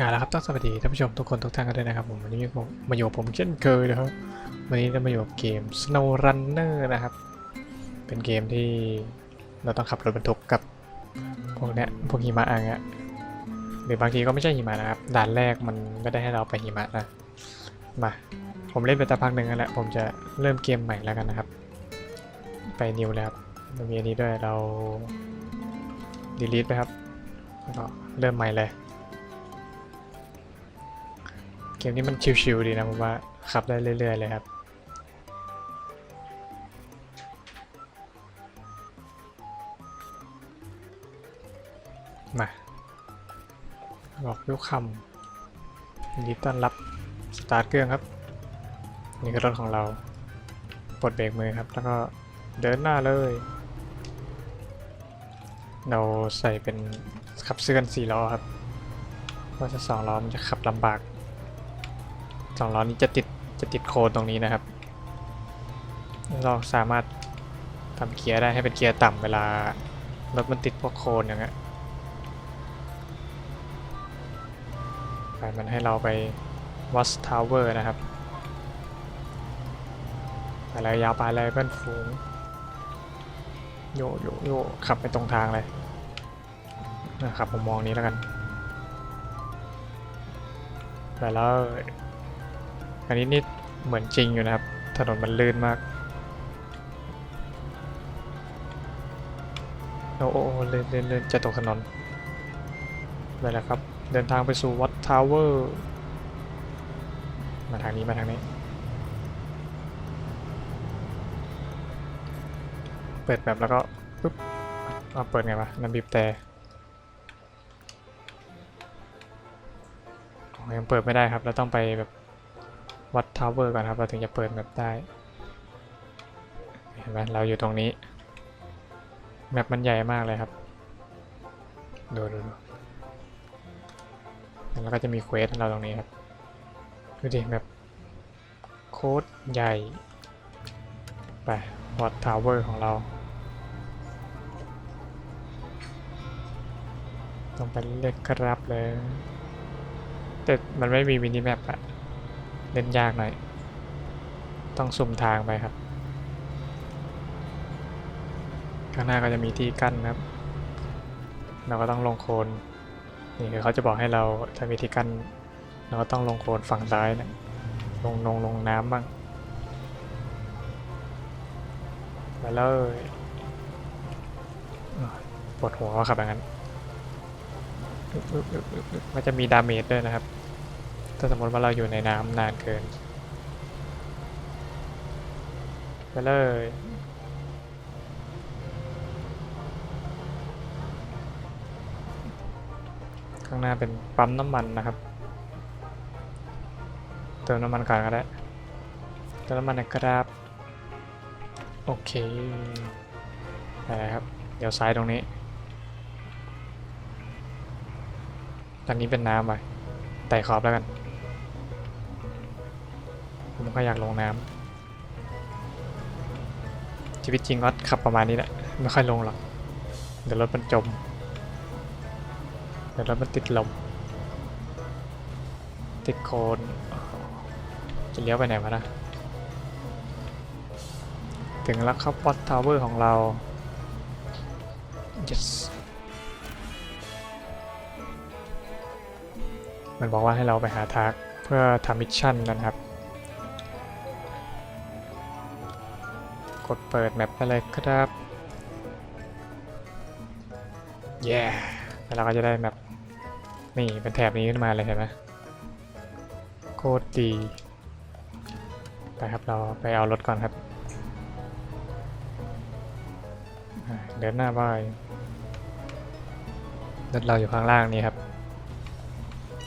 อ่าแล้วครับต้องสวัสดีท่านผู้ชมทุกคนทุกท่านกันด้วยนะครับผมวันนี้ผมมาอยู่กับผมเช่นเคยนะครับวันนี้เรามาอยู่กับเกม Snow Runner นะครับ เป็นเกมที่เราต้องขับรถบรรทุกกับพวกเนี้ยพวกหิมะอะไรเงี้ยหรือบางทีก็ไม่ใช่หิมะนะครับด่านแรกมันไม่ได้ให้เราไปหิมะนะมาผมเล่นไปสักพักหนึ่งแล้วแหละผมจะเริ่มเกมใหม่แล้วกันนะครับ ไปนิวเลยครับมันมีอันนี้ด้วยเรา delete ไปครับแล้วก็เริ่มใหม่เลย เกมนี้มันชิวๆดีนะผมว่าขับได้เรื่อยๆเลยครับมาบอกยุคคำยินดีต้อนรับสตาร์ทเครื่องครับ นี่คือรถของเราปลดเบรกมือครับ แล้วก็เดินหน้าเลย เราใส่เป็นขับเสื้อนสี่ล้อครับเพราะถ้าสองล้อมันจะขับลำบาก สองล้อนี้จะติดจะติดโคนตรงนี้นะครับ เราสามารถทำเกียร์ได้ให้เป็นเกียร์ต่ำเวลารถมันติดพวกโคนอย่างเงี้ยไปมันให้เราไปวัสทาวเวอร์นะครับไปเลยยาวไปเลยเพื่อนฝูงโยโยโยขับไปตรงทางเลยนะครับผมมองนี้แล้วกันไปแล้ว อันนี้นี่เหมือนจริงอยู่นะครับ ถนนมันลื่นมากโอ้โอ้โอ้ลื่นลื่นลื่นจะตกถนนไปแล้วครับ เดินทางไปสู่วัดทาวเวอร์มาทางนี้มาทางนี้ เปิดแบบแล้วก็ปุ๊บเอาเปิดไงวะน้ำบีบแต่ยังเปิดไม่ได้ครับ เราต้องไปแบบ วัดทาวเวอร์ก่อนครับ เราถึงจะเปิดแมปได้ เห็นไหมเราอยู่ตรงนี้ แมปมันใหญ่มากเลยครับ ดูดูดูแล้วก็จะมีเควสเราตรงนี้ครับ ดูดิแมปโคตรใหญ่ ไปวัดทาวเวอร์ของเราต้องไปเลือกครับเลย แต่มันไม่มีมินิแมปอะ เล่นยากหน่อย ต้องสุ่มทางไปครับ ข้างหน้าก็จะมีที่กั้นนะครับ เราก็ต้องลงโคลนนี่คือเขาจะบอกให้เราถ้ามีที่กั้นเราก็ต้องลงโคลนฝั่งซ้ายนะลงลงลงน้ำบ้างมาเลยอะปวดหัวครับอย่างนั้นมันจะมีดาเมจด้วยนะครับ ถ้าสมมติว่าเราอยู่ในน้ำนานเกิน ไปเลยข้างหน้าเป็นปั๊มน้ำมันนะครับ เติมน้ำมันก่อนก็ได้ เติมน้ำมันนะครับ โอเคไปครับ เดี๋ยวซ้ายตรงนี้ ตอนนี้เป็นน้ำไปไต่ขอบแล้วกัน ผมก็อยากลงน้ำชีวิตจริงก็ขับประมาณนี้แหละไม่ค่อยลงหรอกเดี๋ยวรถมันจมเดี๋ยวรถมันติดลมติดโคลนจะเลี้ยวไปไหนวะนะถึงแล้วครับวัดทาวเวอร์ของเรา yes มันบอกว่าให้เราไปหาทากเพื่อทำมิชชั่นนะครับ ดเปิดแมปไปเลยครับเย้แล้วเราก็จะได้แมปนี่เป็นแถบนี้ขึ้นมาเลยเห็นไหมโคตรดีไปครับเราไปเอารถก่อนครับอ่าเดินหน้าไปรถเราอยู่ข้างล่างนี้ครับ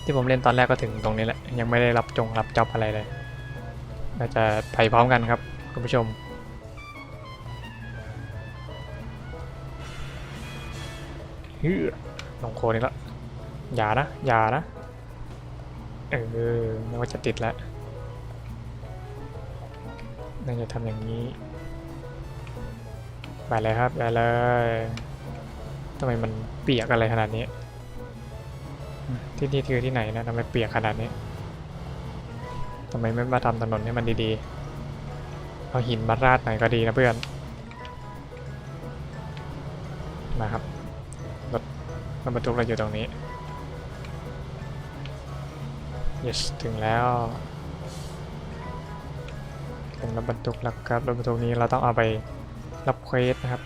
ที่ผมเล่นตอนแรกก็ถึงตรงนี้แหละ ยังไม่ได้รับจงรับจ็อบอะไรเลยเราจะไปพร้อมกันครับ คุณผู้ชม ฮือลงโคนอีกแล้วอย่านะ อย่านะ เออไม่ว่าจะติดแล้วน่าจะทำอย่างนี้ ไปเลยครับ ไปเลยทำไมมันเปียกอะไรขนาดนี้ ที่นี่คือที่ไหนนะทำไมเปียกขนาดนี้ทำไมไม่มาทำถนนให้มันดีๆ เอาหินมาราดหน่อยก็ดีนะเพื่อน มาครับ รถบรรทุกเราอยู่ตรงนี้ yes ถึงแล้วเป็นรถบรรทุกแล้วครับรถบรรทุกนี้เราต้องเอาไปรับเควสนะครับ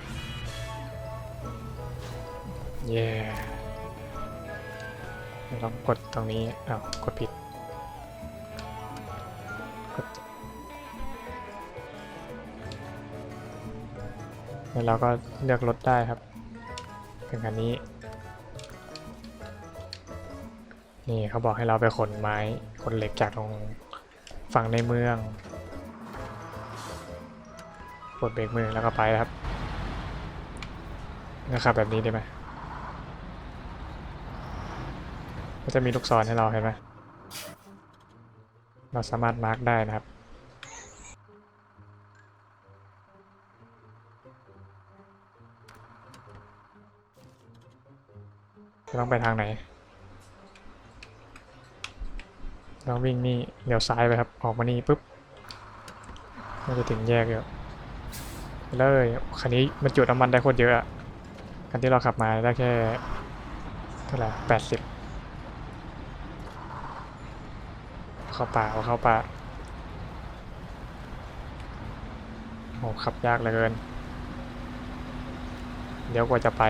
เย้ลองกดตรงนี้อ้าวกดผิดกดแล้วเราก็เลือกรถได้ครับเป็นคันนี้ นี่เขาบอกให้เราไปขนไม้ขนเหล็กจากตรงฝั่งในเมืองกดเบรกมือแล้วก็ไปครับนะครับแบบนี้ได้ไหมก็จะมีลูกศรให้เราเห็นไหมเราสามารถมาร์กได้นะครับจะต้องไปทางไหน เราวิ่งนี่เลี้ยวซ้ายไปครับ ออกมานี่ปุ๊บมันจะถึงแยกอยู่ไปเลยคันนี้มันจุดน้ำมันได้โคตรเยอะอะคันที่เราขับมาได้แค่เท่าไหร่แปดสิบเข้าป่าเอาเข้าป่าโอ้ขับยากเหลือเกิน เดี๋ยวกว่าจะไป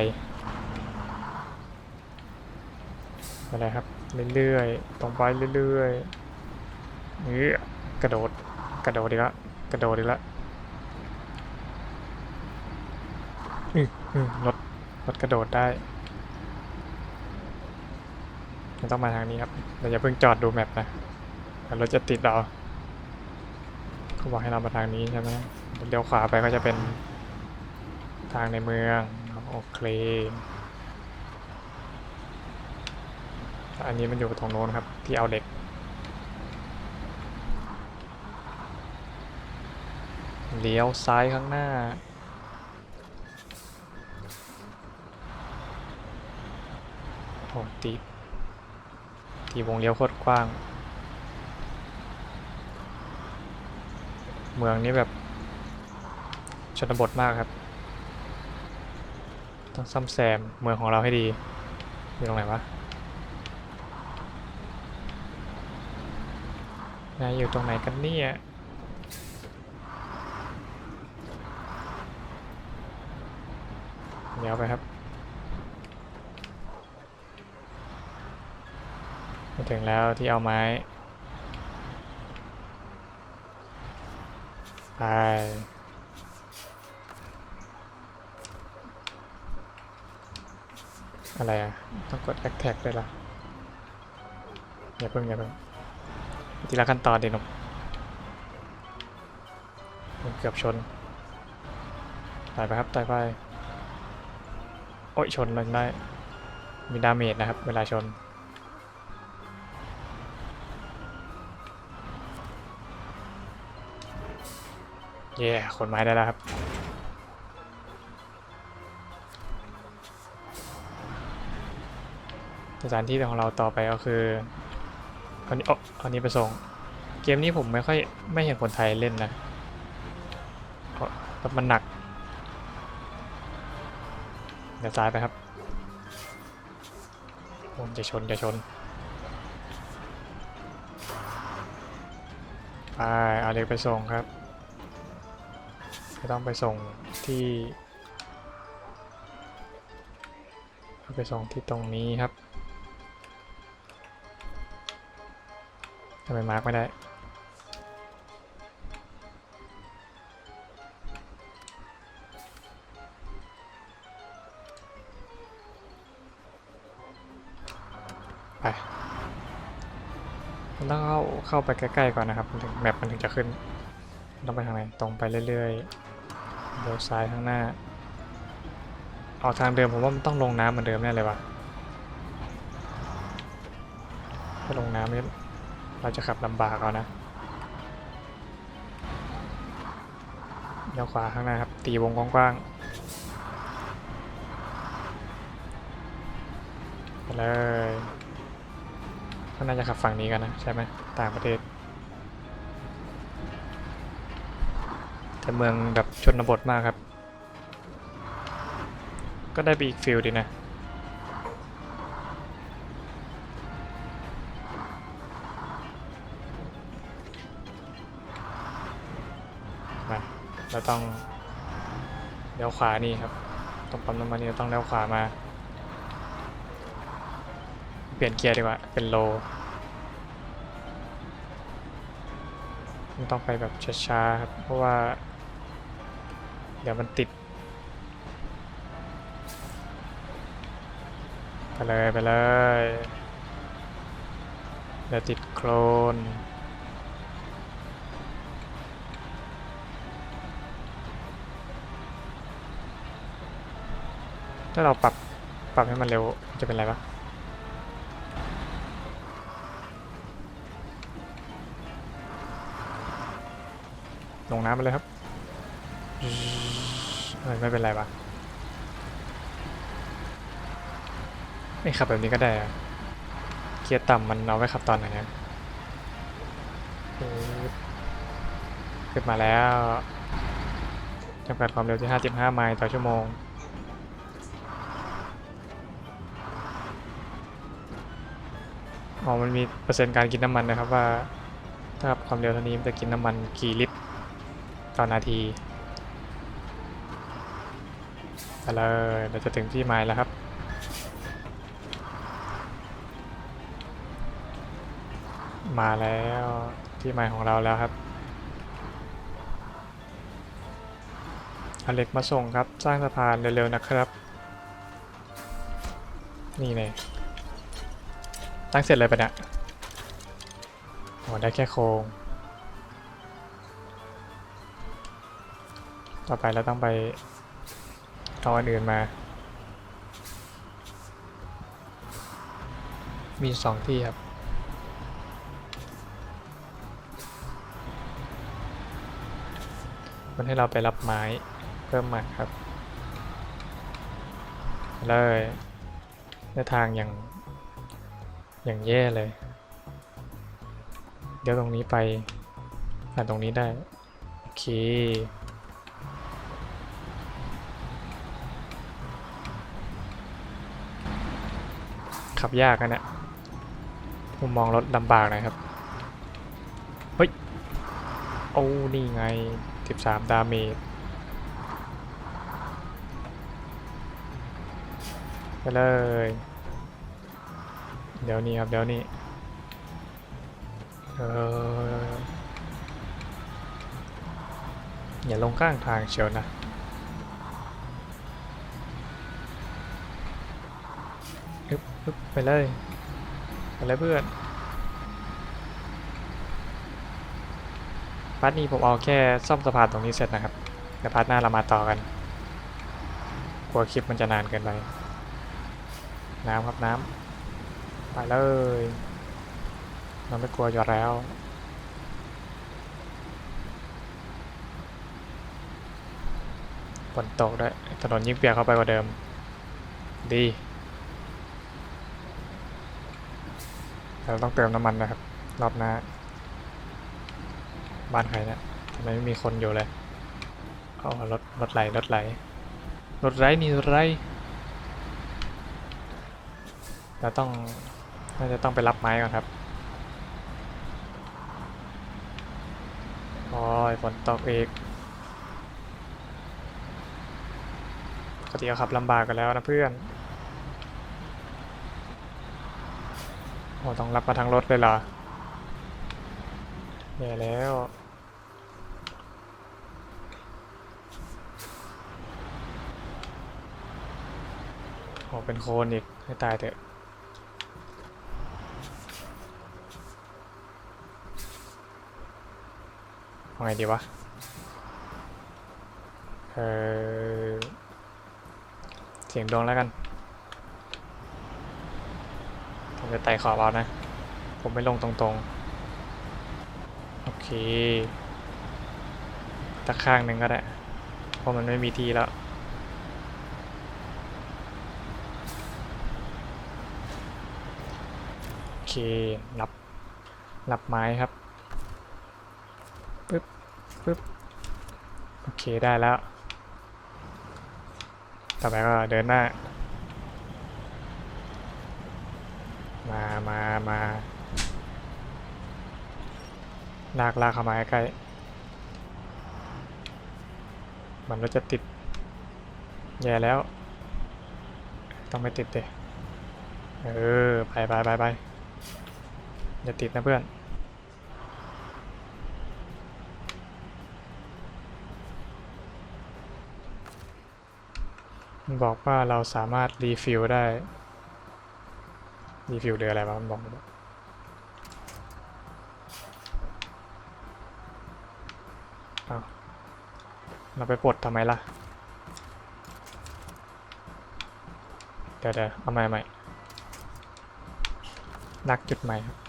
อะไรครับ เรื่อยๆ ตรงไปเรื่อยๆนี่กระโดด กระโดดดีละ กระโดดดีละอืออือรถ รถกระโดดได้มันต้องมาทางนี้ครับ เราอย่าเพิ่งจอดดูแมปนะรถจะติดเรา เขาบอกให้เรามาทางนี้ใช่ไหมเลี้ยวขวาไปก็จะเป็นทางในเมือง โอเค อันนี้มันอยู่ตรงโน้นครับ ที่เอาเหล็กเลี้ยวซ้ายข้างหน้า โอ้ตีตีวงเลี้ยวโคตรกว้าง เมืองนี้แบบชนบทมากครับ ต้องซ่อมแซมเมืองของเราให้ดี อยู่ตรงไหนวะ นายอยู่ตรงไหนกันเนี่ยเดี๋ยวไปครับมาถึงแล้วที่เอาไม้ไปอะไรอะ ต้องกดแท็กแท็กด้วยล่ะอย่าเพิ่งอย่าเพิ่ง ทีละขั้นตอนดิหนุ่มมันเกือบชนตายไปครับตายไป โอ้ยชนมันได้ มีดาเมจนะครับ เวลาชน เย่ขนไม้ได้แล้วครับสถานที่ของเราต่อไปก็คือ เอานี้อาเอานี้ไปส่ง เกมนี้ผมไม่ค่อยไม่เห็นคนไทยเล่นนะเพราะมันหนัก เดี๋ยวซ้ายไปครับผมจะชน จะชน ไปเอาเล็กไปส่งครับจะต้องไปส่งที่ ไปส่งที่ตรงนี้ครับ ทำไมมาร์กไม่ได้ ไป มันต้องเข้าเข้าไปใกล้ๆก่อนนะครับมันถึงแมปมันถึงจะขึ้น ต้องไปทางไหน ตรงไปเรื่อยๆเลี้ยวซ้ายข้างหน้าเอาทางเดิมผมว่ามันต้องลงน้ำเหมือนเดิมแน่เลยว่ะถ้าลงน้ำนี่ เราจะขับลำบากเอานะเลี้ยวขวาข้างหน้าครับ ตีวงกว้างๆไปเลยก็น่าจะขับฝั่งนี้กันนะ ใช่ไหมต่างประเทศ แต่เมืองแบบชนบทมากครับ ก็ได้ไปอีกฟิลดีนะ ต้องเลี้ยวขวานี่ครับตรงปั๊มน้ำมันนี่ต้องเลี้ยวขวามา เปลี่ยนเกียร์ดีกว่า เป็นโลมันต้องไปแบบช้าๆครับ เพราะว่า เดี๋ยวมันติด ไปเลย ไปเลย เดี๋ยวติดโคลน ถ้าเราปรับปรับให้มันเร็วจะเป็นไรปะลงน้ำไปเลยครับเฮ้ยไม่เป็นไรปะไม่ขับแบบนี้ก็ได้อะเกียร์ต่ำมันเอาไว้ขับตอนไหนอะปึ๊บขึ้นมาแล้วจำกัดความเร็วที่ 55 ไมล์ต่อชั่วโมง อ๋อมันมีเปอร์เซ็นต์การกินน้ำมันนะครับว่าถ้าความเร็วเท่านี้มันจะกินน้ำมันกี่ลิตรต่อนาทีไปเลยเราจะถึงที่หมายแล้วครับมาแล้วที่หมายของเราแล้วครับอเล็กมาส่งครับ สร้างสะพานเร็วๆนะครับ นี่เลย ตั้งเสร็จเลยปะเนี่ยโอ้ได้แค่โครงต่อไปเราต้องไปเอาอันอื่นมา มีสองที่ครับ มันให้เราไปรับไม้เพิ่มมาครับ เลยในทางอย่าง อย่างแย่เลย เดี๋ยวตรงนี้ไปผ่านตรงนี้ได้ โอเค ขับยากนะเนี่ยมุมมองรถลำบากนะครับ เฮ้ย โอ้ นี่ไง 13 ดาเมจไปเลย เดี๋ยวนี้ครับเดี๋ยวนี้เอออย่าลงข้างทางเชียวนะอึ๊บอึ๊บไปเลยไปเลยเพื่อนพาร์ทนี้ผมเอาแค่ซ่อมสะพานตรงนี้เสร็จนะครับเดี๋ยวพาร์ทหน้าเรามาต่อกันกลัวคลิปมันจะนานเกินไป น้ำครับน้ำ ไปเลย เราไม่กลัวอยู่แล้ว ฝนตกด้วย ถนนยิ่งเปียกเข้าไปกว่าเดิม ดีแต่เราต้องเติมน้ำมันนะครับ รอบหน้า บ้านใครเนี่ยทำไมไม่มีคนอยู่เลยอ๋อรถรถไหลรถไหลรถไรนี่รถไรเราต้อง น่าจะต้องไปรับไม้ก่อนครับโอ้ยฝนตกอีกปกติก็ขับลำบากกันแล้วนะเพื่อนโอ้ต้องรับมาทางรถเลยเหรอแย่แล้วโอ้เป็นโคลนอีกให้ตายเถอะ เอาไงดีวะ เออเสียงดวงแล้วกัน ผมจะไต่ขอบเอานะ ผมไม่ลงตรงๆ โอเคตะข้างหนึ่งก็ได้ เพราะมันไม่มีที่แล้วโอเค รับ รับไม้ครับปึ๊บ ปึ๊บโอเคได้แล้ว ต่อไปก็เดินหน้า มามามาลากลากเข้ามาใกล้มันก็จะติด แย่แล้ว ต้องไม่ติดเดเออ ไปไปไปไปอย่าติดนะเพื่อน มันบอกว่าเราสามารถรีฟิลได้ รีฟิลเดืออะไรวะมันบอกเอาเราไปปลดทำไมล่ะ เดี๋ยวเดี๋ยวเอาใหม่ใหม่นักจุดใหม่ครับ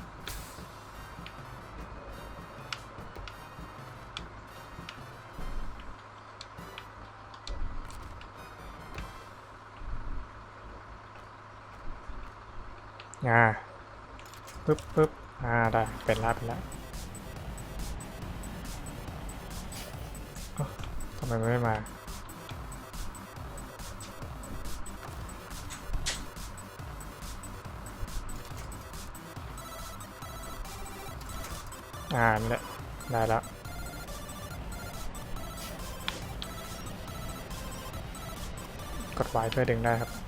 อ่าปึ๊บปึ๊บอ่าได้เป็นล้วเป็นแล้วเอ้าทำไมไม่มาอ่านี่แหละได้แล้วกดไว้เพื่อดึงได้ครับ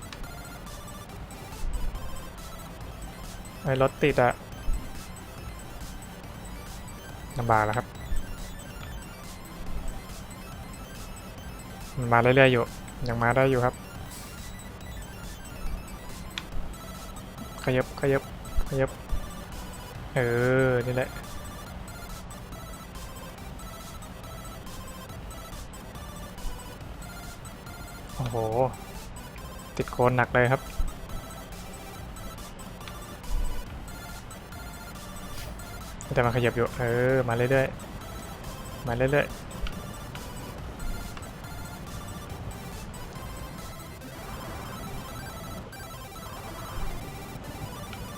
ไอ้รถติดอะลำบากแล้วครับ มันมาเรื่อยๆอยู่ ยังมาได้อยู่ครับ ขยับขยับขยับ เออ นี่แหละโอ้โห ติดโคนหนักเลยครับ แต่มันขยับอยู่ เออ มาเรื่อยๆ มาเรื่อยๆ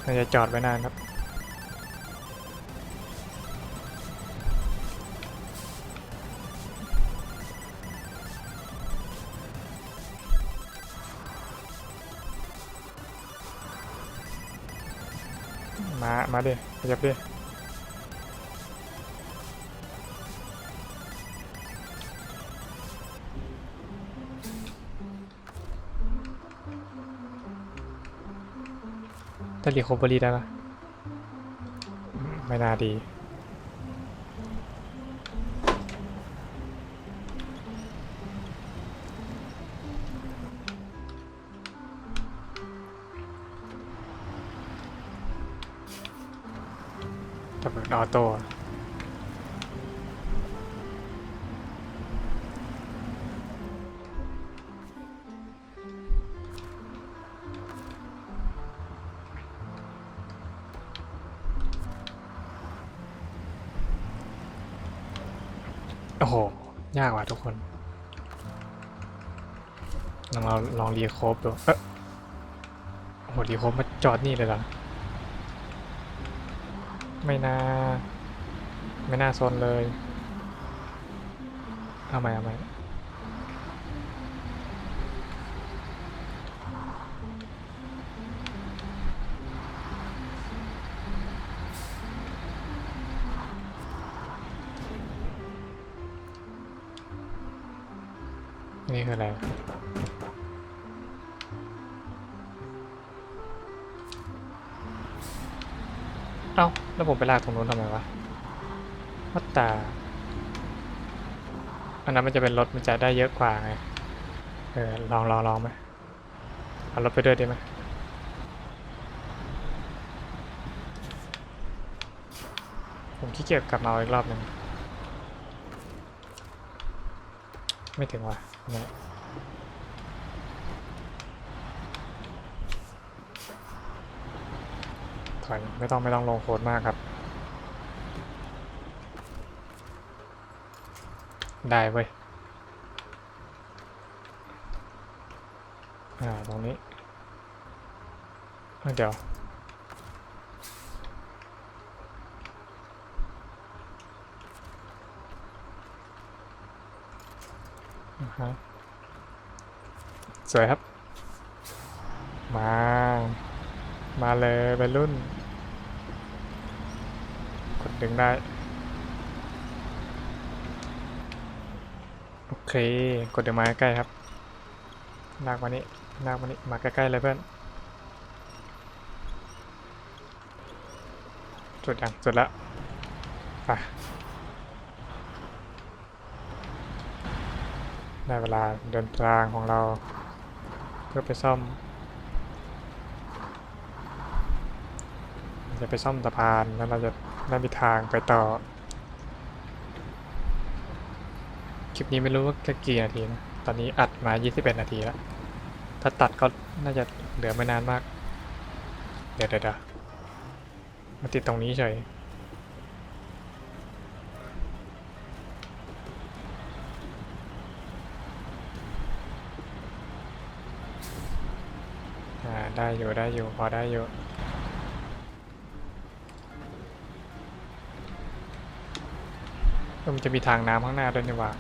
น่าจะจอดไว้นานครับมา มาดิขยับดิ จะรีคอเวอรี่ได้ปะอืมไม่น่าดี โอ้โห ยากว่ะทุกคน ลองเราลองรีโคบดู เอ๊ะโอ้โหรีโคบมาจอดนี่เลยเหรอ ไม่น่า ไม่น่าโซนเลย เอาใหม่เอาใหม่ นี่คืออะไร เอ้า แล้วผมไปลากตรงนู้นทำไมวะวัดตา อันนั้นมันจะเป็นรถมันจะได้เยอะกว่าไง เออ ลองลองลองไหมเอารถไปด้วยดีไหมผมขี้เกียจกลับมาอีกรอบหนึ่งไม่ถึงว่ะ นี่ยถอยไม่ต้องไม่ต้องลงโคดมากครับ ได้เว้ยอ่าตรงนี้เดี๋ยว ฮะสวยครับ มา มาเลยไปรุ่น กดดึงได้ โอเค กดดี๋ยวมาใกล้ครับลากมานี่ลากมานี่มาใกล้ๆเลยเพื่อน จุดยังจุดแล้วไป ได้เวลาเดินทางของเรา เพื่อไปซ่อม จะไปซ่อมสะพานแล้วเราจะได้มีทางไปต่อ คลิปนี้ไม่รู้ว่าจะกี่นาทีนะ ตอนนี้อัดมา 21 นาทีแล้ว ถ้าตัดก็น่าจะเหลือไม่นานมาก เดี๋ยวเดี๋ยวเดี๋ยวมาติดตรงนี้เฉย อ่า ได้อยู่ได้อยู่พอได้อยู่มันจะมีทางน้ำข้างหน้าด้วยนี่ว่า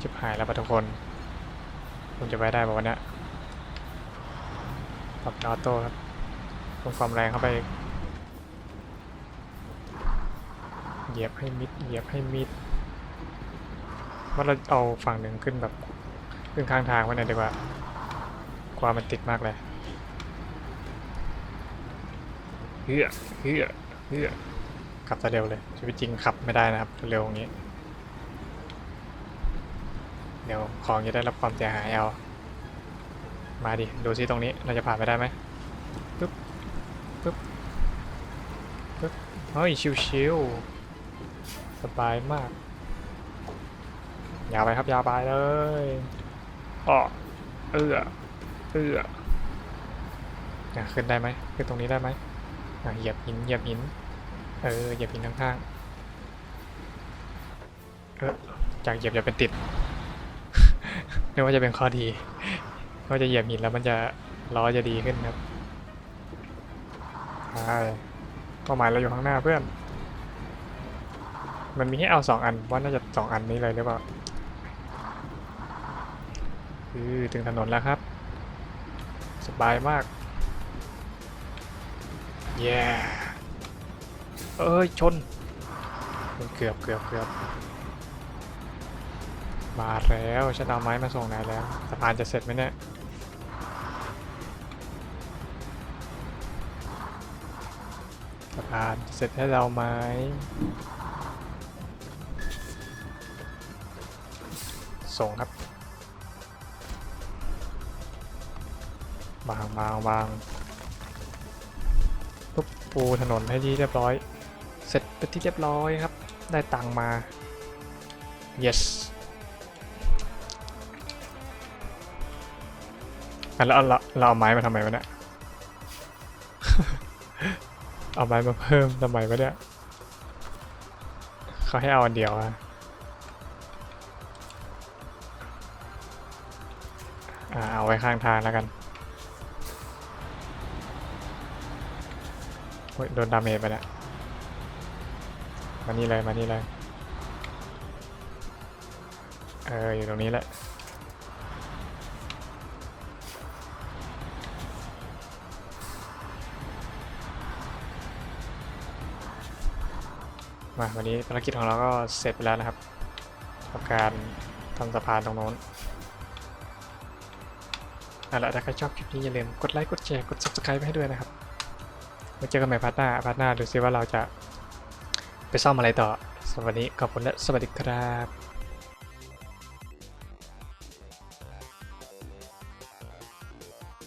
ชิบหายแล้วปะทุกคนผมจะไปได้ป่าววันนี้ปรับออโต้ครับเพิ่มความแรงเข้าไปเหยียบให้มิดเหยียบให้มิดว่าเราเอาฝั่งหนึ่งขึ้นแบบขึ้นข้างทางไว้หน่อยดีกว่า ว่ามันติดมากเลยเฮือเฮือเฮือขับซะเร็วเลยชีวิตจริงขับไม่ได้นะครับเร็วอย่างนี้ เดี๋ยวของจะได้รับความเสียหายเอามาดิ ดูซิตรงนี้เราจะผ่านไปได้ไหมปึ๊บปึ๊บปึ๊บเฮ้ยชิวๆสบายมากยาวไปครับยาวไปเลยอ้อเอื้อ เอื้ออะขึ้นได้ไหมขึ้นตรงนี้ได้ไหมอะเหยียบหินเหยียบหิน เออเหยียบหินข้างๆเออจากเหยียบจะเป็นติดนึกว่าจะเป็นข้อดีก็จะเหยียบหินแล้วมันจะล้อจะดีขึ้นครับใช่เป้าหมายเราอยู่ข้างหน้าเพื่อน มันมีให้เอาสองอันว่าน่าจะสองอันนี้เลยหรือเปล่า คือถึงถนนแล้วครับ บายมากเย้เอ้ยชนเกือบเกือบเกือบมาแล้วฉันเอาไม้มาส่งนายแล้วสะพานจะเสร็จไหมเนี่ยสะพานจะเสร็จให้เราไหมส่งครับ วางวางวางปุ๊บปูถนนให้ที่เรียบร้อย เสร็จเป็นที่เรียบร้อยครับ ได้ตังค์มา yes อะแล้วเราเราเอาไม้มาทำไมวะเนี่ย เอาไม้มาเพิ่มทำไมวะเนี่ยเขาให้เอาอันเดียวอะอ่าเอาไว้ข้างทางแล้วกัน โอ้ยโดนดาเมจไปแล้วมานี่เลยมานี่เลยเอออยู่ตรงนี้แหละมาวันนี้ภารกิจของเราก็เสร็จไปแล้วนะครับกับการทำสะพานตรงโน้นเอาละถ้าใครชอบคลิปนี้อย่าลืมกดไลค์กดแชร์กด subscribe ไปให้ด้วยนะครับ ว้เจอกันใหม่พาร์ทหน้าพาร์ทหน้าดูซิว่าเราจะไปซ่อมอะไรต่อสำหรับวันนี้ขอบคุณและสวัสดีครับ